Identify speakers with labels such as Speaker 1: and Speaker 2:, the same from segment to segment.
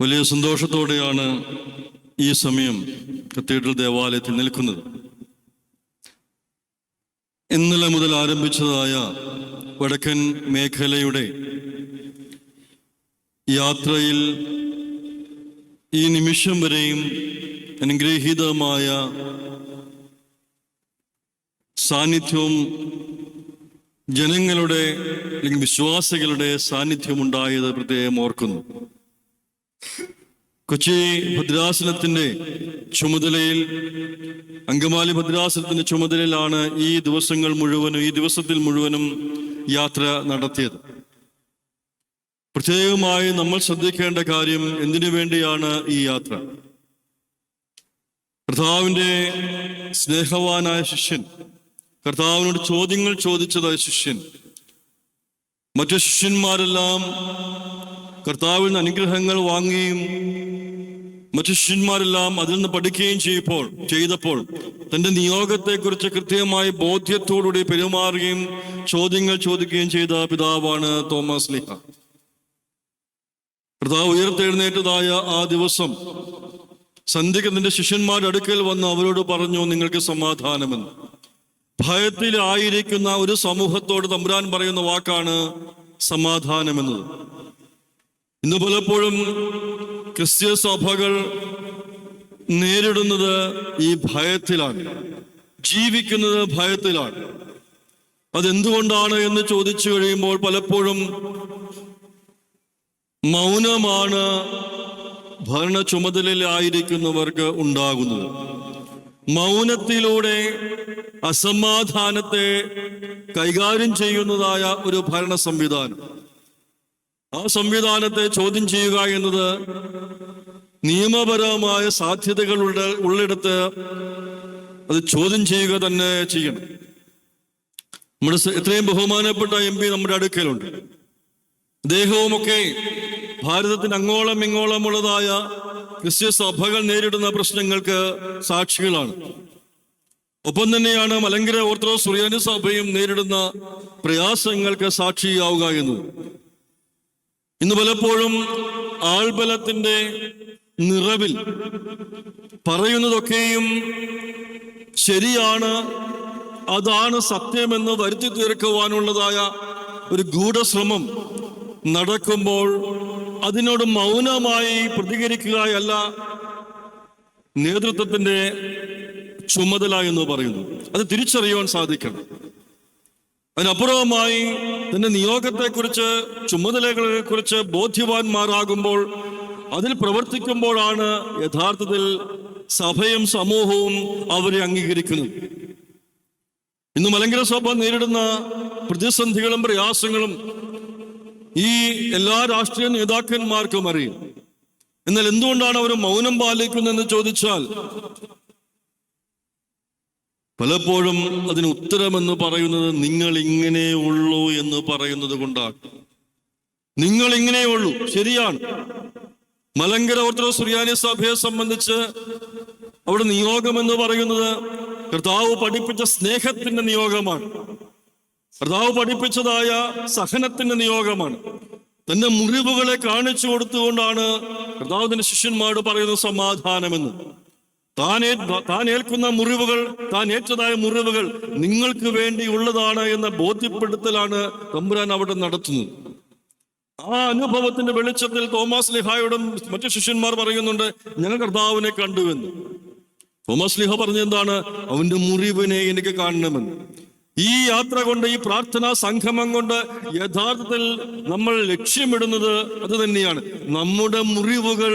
Speaker 1: വലിയ സന്തോഷത്തോടെയാണ് ഈ സമയം കത്തീഡ്രൽ ദേവാലയത്തിൽ നിൽക്കുന്നത്. ഇന്നലെ മുതൽ ആരംഭിച്ചതായ വടക്കൻ മേഖലയുടെ യാത്രയിൽ ഈ നിമിഷം വരെയും അനുഗ്രഹീതമായ സാന്നിധ്യവും ജനങ്ങളുടെ അല്ലെങ്കിൽ വിശ്വാസികളുടെ സാന്നിധ്യം ഉണ്ടായത് പ്രത്യേകം ഓർക്കുന്നു. കൊച്ചി ഭദ്രാസനത്തിന്റെ ചുമതലയിൽ അങ്കമാലി ഭദ്രാസനത്തിന്റെ ചുമതലയിലാണ് ഈ ദിവസങ്ങൾ മുഴുവനും ഈ ദിവസത്തിൽ മുഴുവനും യാത്ര നടത്തിയത്. പ്രത്യേകമായി നമ്മൾ ശ്രദ്ധിക്കേണ്ട കാര്യം എന്തിനു വേണ്ടിയാണ് ഈ യാത്ര? കർത്താവിന്റെ സ്നേഹവാനായ ശിഷ്യൻ കർത്താവിനോട് ചോദ്യങ്ങൾ ചോദിച്ചതായ ശിഷ്യൻ മറ്റു ശിഷ്യന്മാരെല്ലാം കർത്താവിൽ നിന്ന് അനുഗ്രഹങ്ങൾ വാങ്ങുകയും മറ്റു ശിഷ്യന്മാരെല്ലാം അതിൽ നിന്ന് പഠിക്കുകയും ചെയ്യപ്പോൾ ചെയ്തപ്പോൾ തന്റെ നിയോഗത്തെക്കുറിച്ച് കൃത്യമായി ബോധ്യത്തോടുകൂടി പെരുമാറുകയും ചോദ്യങ്ങൾ ചോദിക്കുകയും ചെയ്ത പിതാവാണ് തോമസ് ലിഹ. കർത്താവ് ഉയർത്തെഴുന്നേറ്റതായ ആ ദിവസം സന്ധ്യക്ക് ശിഷ്യന്മാരുടെ അടുക്കൽ വന്ന് അവരോട് പറഞ്ഞു നിങ്ങൾക്ക് സമാധാനമെന്ന്. ഭയത്തിലായിരിക്കുന്ന ഒരു സമൂഹത്തോട് തമ്പുരാൻ പറയുന്ന വാക്കാണ് സമാധാനമെന്നത്. ഇന്ന് പലപ്പോഴും ക്രിസ്ത്യ സഭകൾ നേരിടുന്നത് ഈ ഭയത്തിലാണ്. ജീവിക്കുന്നത് ഭയത്തിലാണ്. അതെന്തുകൊണ്ടാണ് എന്ന് ചോദിച്ചു കഴിയുമ്പോൾ പലപ്പോഴും മൗനമാണ് ഭരണ ചുമതലയിലായിരിക്കുന്നവർക്ക് ഉണ്ടാകുന്നത്. മൗനത്തിലൂടെ അസമാധാനത്തെ കൈകാര്യം ചെയ്യുന്നതായ ഒരു ഭരണ സംവിധാനം. ആ സംവിധാനത്തെ ചോദ്യം ചെയ്യുക എന്നത് നിയമപരമായ സാധ്യതകളുടെ ഉള്ളിടത്ത് അത് ചോദ്യം ചെയ്യുക തന്നെ ചെയ്യണം. നമ്മുടെ എത്രയും ബഹുമാനപ്പെട്ട എം പി നമ്മുടെ അടുക്കലുണ്ട്. അദ്ദേഹവുമൊക്കെ ഭാരതത്തിന് അങ്ങോളം ഇങ്ങോളമുള്ളതായ ക്രിസ്ത്യ സഭകൾ നേരിടുന്ന പ്രശ്നങ്ങൾക്ക് സാക്ഷികളാണ്. ഒപ്പം തന്നെയാണ് മലങ്കര ഓർത്തഡോക്സ് സുറിയാനി സഭയും നേരിടുന്ന പ്രയാസങ്ങൾക്ക് സാക്ഷിയാവുക എന്നത് ഇന്ന് പലപ്പോഴും ആൾബലത്തിന്റെ നിറവിൽ പറയുന്നതൊക്കെയും ശരിയാണ് അതാണ് സത്യമെന്ന് വരുത്തി തീർക്കുവാനുള്ളതായ ഒരു ഗൂഢശ്രമം നടക്കുമ്പോൾ അതിനോട് മൗനമായി പ്രതികരിക്കുകയല്ല നേതൃത്വത്തിന്റെ ചുമതല എന്ന് പറയുന്നു. അത് തിരിച്ചറിയുവാൻ സാധിക്കണം. അതിനപ്പുറവുമായി തന്റെ നിയോഗത്തെക്കുറിച്ച് ചുമതലകളെ കുറിച്ച് ബോധ്യവാന്മാരാകുമ്പോൾ അതിൽ പ്രവർത്തിക്കുമ്പോഴാണ് യഥാർത്ഥത്തിൽ സഭയും സമൂഹവും അവരെ അംഗീകരിക്കുന്നത്. ഇന്ന് മലങ്കര സഭ നേരിടുന്ന പ്രതിസന്ധികളും പ്രയാസങ്ങളും ഈ എല്ലാ രാഷ്ട്രീയ നേതാക്കന്മാർക്കും അറിയും. എന്നാൽ എന്തുകൊണ്ടാണ് അവർ മൗനം പാലിക്കുന്നതെന്ന് ചോദിച്ചാൽ പലപ്പോഴും അതിന് ഉത്തരമെന്ന് പറയുന്നത് നിങ്ങൾ ഇങ്ങനെ ഉള്ളൂ എന്ന് പറയുന്നത് കൊണ്ടാണ്. നിങ്ങൾ ഇങ്ങനെ ഉള്ളൂ ശരിയാണ്. മലങ്കര ഓർത്തഡോക്സ് സുറിയാനി സഭയെ സംബന്ധിച്ച് അവിടെ നിയോഗം എന്ന് പറയുന്നത് കർത്താവ് പഠിപ്പിച്ച സ്നേഹത്തിന്റെ നിയോഗമാണ്. കർത്താവ് പഠിപ്പിച്ചതായ സഹനത്തിന്റെ നിയോഗമാണ്. തന്റെ മുറിവുകളെ കാണിച്ചു കൊടുത്തുകൊണ്ടാണ് കർത്താവിന്റെ ശിഷ്യന്മാരോട് പറയുന്നത് സമാധാനമെന്ന്. ഏ- താൻ ഏൽക്കുന്ന മുറിവുകൾ താൻ ഏറ്റതായ മുറിവുകൾ നിങ്ങൾക്ക് വേണ്ടി ഉള്ളതാണ് എന്ന ബോധ്യപ്പെടുത്തലാണ് തമ്പുരാൻ അവിടെ നടത്തുന്നത്. ആ അനുഭവത്തിന്റെ വെളിച്ചത്തിൽ തോമസ് ലിഹായോടും മറ്റു ശിഷ്യന്മാർ പറയുന്നുണ്ട് ഞങ്ങൾ കർത്താവിനെ കണ്ടുവെന്ന് തോമസ് ലിഹ പറഞ്ഞെന്താണ്? അവന്റെ മുറിവിനെ എനിക്ക് കാണണമെന്ന്. ഈ യാത്ര കൊണ്ട് ഈ പ്രാർത്ഥനാ സംഗമം കൊണ്ട് യഥാർത്ഥത്തിൽ നമ്മൾ ലക്ഷ്യമിടുന്നത് അത് തന്നെയാണ്. നമ്മുടെ മുറിവുകൾ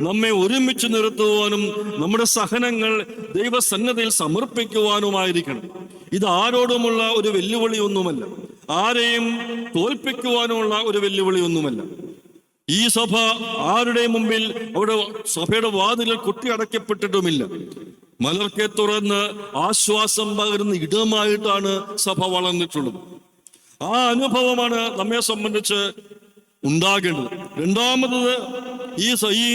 Speaker 1: നമ്മെ ഒരുമിച്ച് നിർത്തുവാനും നമ്മുടെ സഹനങ്ങൾ ദൈവസന്നദ്ധയിൽ സമർപ്പിക്കുവാനുമായിരിക്കണം. ഇത് ആരോടുമുള്ള ഒരു വെല്ലുവിളിയൊന്നുമല്ല. ആരെയും തോൽപ്പിക്കുവാനുമുള്ള ഒരു വെല്ലുവിളിയൊന്നുമല്ല. ഈ സഭ ആരുടെ മുമ്പിൽ അവിടെ സഭയുടെ വാതിലിൽ കൊട്ടിയടക്കപ്പെട്ടിട്ടുമില്ല മലർക്കെ തുറന്ന് ആശ്വാസം പകരുന്ന ഇടമായിട്ടാണ് സഭ വളർന്നിട്ടുള്ളത്. ആ അനുഭവമാണ് നമ്മെ സംബന്ധിച്ച് ഉണ്ടാകേണ്ടത്. രണ്ടാമത് ഈ ഈ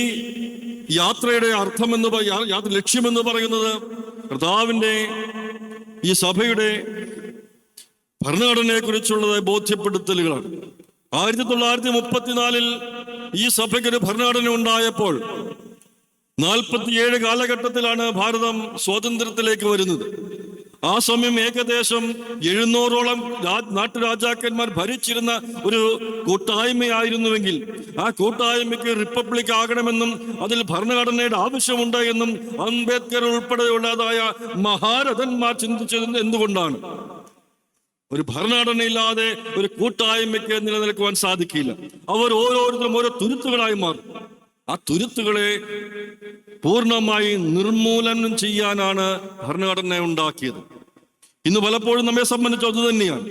Speaker 1: യാത്രയുടെ അർത്ഥമെന്ന് യാത്ര ലക്ഷ്യമെന്ന് പറയുന്നത് കർത്താവിന്റെ ഈ സഭയുടെ ഭരണഘടനയെ കുറിച്ചുള്ളത് ബോധ്യപ്പെടുത്തലുകളാണ്. ആയിരത്തി തൊള്ളായിരത്തി മുപ്പത്തിനാലിൽ ഈ സഭയ്ക്കൊരു ഭരണഘടന ഉണ്ടായപ്പോൾ നാൽപ്പത്തിയേഴ് കാലഘട്ടത്തിലാണ് ഭാരതം സ്വാതന്ത്ര്യത്തിലേക്ക് വരുന്നത്. ആ സമയം ഏകദേശം എഴുന്നൂറോളം നാട്ടുരാജാക്കന്മാർ ഭരിച്ചിരുന്ന ഒരു കൂട്ടായ്മയായിരുന്നുവെങ്കിൽ ആ കൂട്ടായ്മയ്ക്ക് റിപ്പബ്ലിക് ആകണമെന്നും അതിൽ ഭരണഘടനയുടെ ആവശ്യമുണ്ട് എന്നും അംബേദ്കർ ഉൾപ്പെടെയുള്ളതായ മഹാരഥന്മാർ ചിന്തിച്ചത് എന്തുകൊണ്ടാണ്? ഒരു ഭരണഘടനയില്ലാതെ ഒരു കൂട്ടായ്മയ്ക്ക് നിലനിൽക്കുവാൻ സാധിക്കില്ല. അവർ ഓരോരുത്തരും ഓരോ തുരുത്തുകളായി മാറും. ആ തുരുത്തുകളെ പൂർണമായി നിർമൂലനം ചെയ്യാനാണ് ഭരണഘടന ഉണ്ടാക്കിയത്. ഇന്ന് പലപ്പോഴും നമ്മെ സംബന്ധിച്ച് അത് തന്നെയാണ്.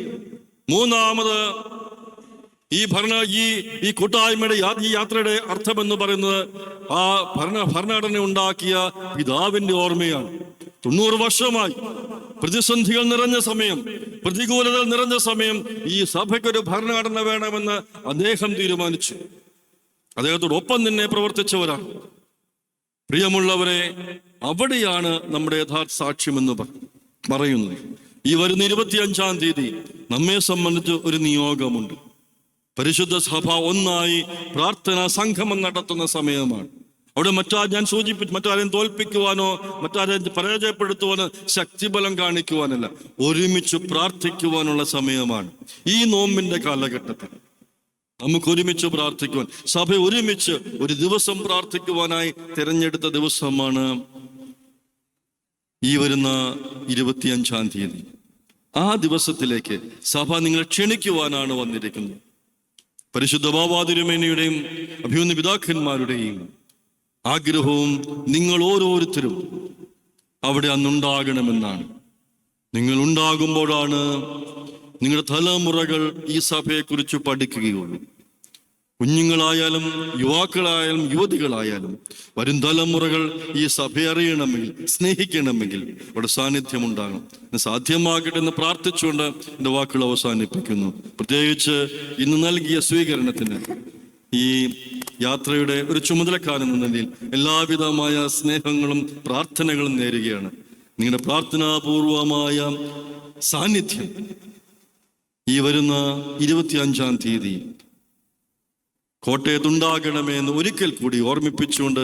Speaker 1: മൂന്നാമത് ഈ ഭരണ ഈ ഈ കൂട്ടായ്മയുടെ ഈ യാത്രയുടെ അർത്ഥം എന്ന് പറയുന്നത് ആ ഭരണ ഭരണഘടന ഉണ്ടാക്കിയ പിതാവിന്റെ ഓർമ്മയാണ്. തൊണ്ണൂറ് വർഷമായി പ്രതിസന്ധികൾ നിറഞ്ഞ സമയം പ്രതികൂലതകൾ നിറഞ്ഞ സമയം ഈ സഭയ്ക്കൊരു ഭരണഘടന വേണമെന്ന് അദ്ദേഹം തീരുമാനിച്ചു. അദ്ദേഹത്തോടൊപ്പം നിന്നെ പ്രവർത്തിച്ചവരാണ്. പ്രിയമുള്ളവരെ അവിടെയാണ് നമ്മുടെ യഥാർത്ഥ സാക്ഷ്യമെന്ന് പറയുന്നത്. ഈ വരുന്ന ഇരുപത്തിയഞ്ചാം തീയതി നമ്മെ സംബന്ധിച്ച് ഒരു നിയോഗമുണ്ട്. പരിശുദ്ധ സഭ ഒന്നായി പ്രാർത്ഥനാ സംഗമം നടത്തുന്ന സമയമാണ്. അവിടെ മറ്റാ ഞാൻ സൂചിപ്പിച്ചു മറ്റാരെയും തോൽപ്പിക്കുവാനോ മറ്റാരെയും പരാജയപ്പെടുത്തുവാനോ ശക്തിബലം കാണിക്കുവാനല്ല. ഒരുമിച്ച് പ്രാർത്ഥിക്കുവാനുള്ള സമയമാണ്. ഈ നോമ്പിന്റെ കാലഘട്ടത്തിൽ. നമുക്ക് ഒരുമിച്ച് പ്രാർത്ഥിക്കുവാൻ. സഭ ഒരുമിച്ച് ഒരു ദിവസം പ്രാർത്ഥിക്കുവാനായി തിരഞ്ഞെടുത്ത ദിവസമാണ് ഈ വരുന്ന ഇരുപത്തിയഞ്ചാം തീയതി. ആ ദിവസത്തിലേക്ക് സഭ നിങ്ങളെ ക്ഷണിക്കുവാനാണ് വന്നിരിക്കുന്നത്. പരിശുദ്ധ ബാബാതിരുമേനയുടെയും അഭിമന്യ പിതാക്കന്മാരുടെയും ആഗ്രഹവും നിങ്ങൾ ഓരോരുത്തരും അവിടെ അന്നുണ്ടാകണമെന്നാണ്. നിങ്ങൾ ഉണ്ടാകുമ്പോഴാണ് നിങ്ങളുടെ തലമുറകൾ ഈ സഭയെക്കുറിച്ച് പഠിക്കുകയുള്ളൂ. കുഞ്ഞുങ്ങളായാലും യുവാക്കളായാലും യുവതികളായാലും വരും തലമുറകൾ ഈ സഭയെ അറിയണമെങ്കിൽ സ്നേഹിക്കണമെങ്കിൽ അവിടെ സാന്നിധ്യം ഉണ്ടാകണം സാധ്യമാകട്ടെ എന്ന് പ്രാർത്ഥിച്ചുകൊണ്ട് എന്റെ വാക്കുകൾ അവസാനിപ്പിക്കുന്നു. പ്രത്യേകിച്ച് ഇന്ന് നൽകിയ സ്വീകരണത്തിന് ഈ യാത്രയുടെ ഒരു ചുമതലക്കാരൻ എന്ന നിലയിൽ എല്ലാവിധമായ സ്നേഹങ്ങളും പ്രാർത്ഥനകളും നേരുകയാണ്. നിങ്ങളുടെ പ്രാർത്ഥനാപൂർവമായ സാന്നിധ്യം ഈ വരുന്ന ഇരുപത്തിയഞ്ചാം തീയതി കോട്ടയത്തുണ്ടാകണമേ എന്ന് ഒരിക്കൽ കൂടി ഓർമ്മിപ്പിച്ചുകൊണ്ട്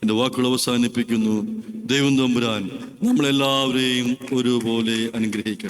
Speaker 1: എന്റെ വാക്കുകൾ അവസാനിപ്പിക്കുന്നു. ദൈവം തമ്പുരാൻ നമ്മളെല്ലാവരെയും ഒരുപോലെ അനുഗ്രഹിക്കട്ടെ.